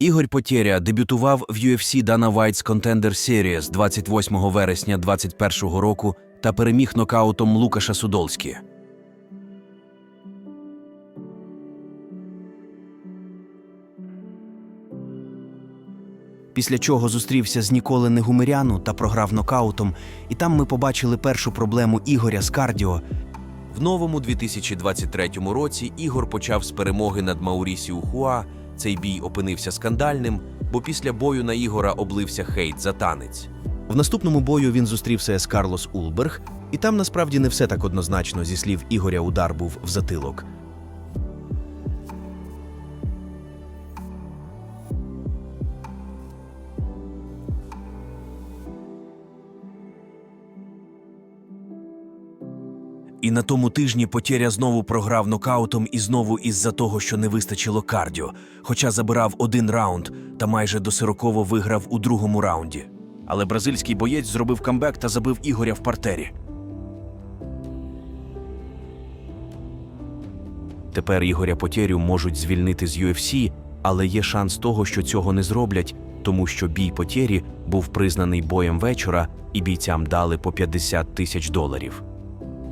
Ігор Потєря дебютував в UFC Dana White's Contender Series 28 вересня 2021 року та переміг нокаутом Лукаша Судолські. Після чого зустрівся з Ніколи Негумиряну та програв нокаутом, і там ми побачили першу проблему Ігоря з кардіо. В новому 2023 році Ігор почав з перемоги над Маурісіу Хуа. Цей бій опинився скандальним, бо після бою на Ігора облився хейт за танець. В наступному бою він зустрівся з Карлос Улберг, і там насправді не все так однозначно зі слів Ігоря удар був в затилок. І на тому тижні Потєря знову програв нокаутом і знову із-за того, що не вистачило кардіо, хоча забирав один раунд та майже досироково виграв у другому раунді. Але бразильський боєць зробив камбек та забив Ігоря в партері. Тепер Ігоря Потєрю можуть звільнити з UFC, але є шанс того, що цього не зроблять, тому що бій Потєрі був признаний боєм вечора, і бійцям дали по 50 тисяч доларів.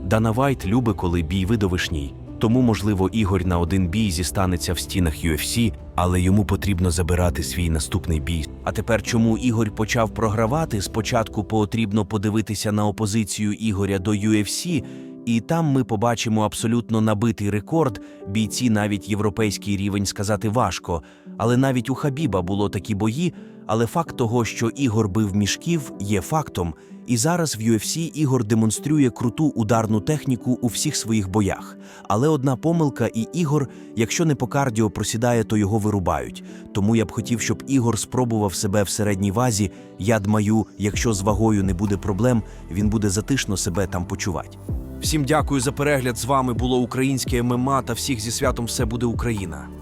Дана Вайт любить, коли бій видовишній, тому, можливо, Ігор на один бій зістанеться в стінах UFC, але йому потрібно забирати свій наступний бій. А тепер, чому Ігор почав програвати? Спочатку потрібно подивитися на опозицію Ігоря до UFC, і там ми побачимо абсолютно набитий рекорд. Бійці навіть європейський рівень сказати важко. Але навіть у Хабіба було такі бої. Але факт того, що Ігор бив мішків, є фактом. І зараз в UFC Ігор демонструє круту ударну техніку у всіх своїх боях. Але одна помилка, і Ігор, якщо не по кардіо просідає, то його вирубають. Тому я б хотів, щоб Ігор спробував себе в середній вазі. Я дмаю, якщо з вагою не буде проблем, він буде затишно себе там почувати. Всім дякую за перегляд. З вами було українське ММА та всіх зі святом все буде Україна.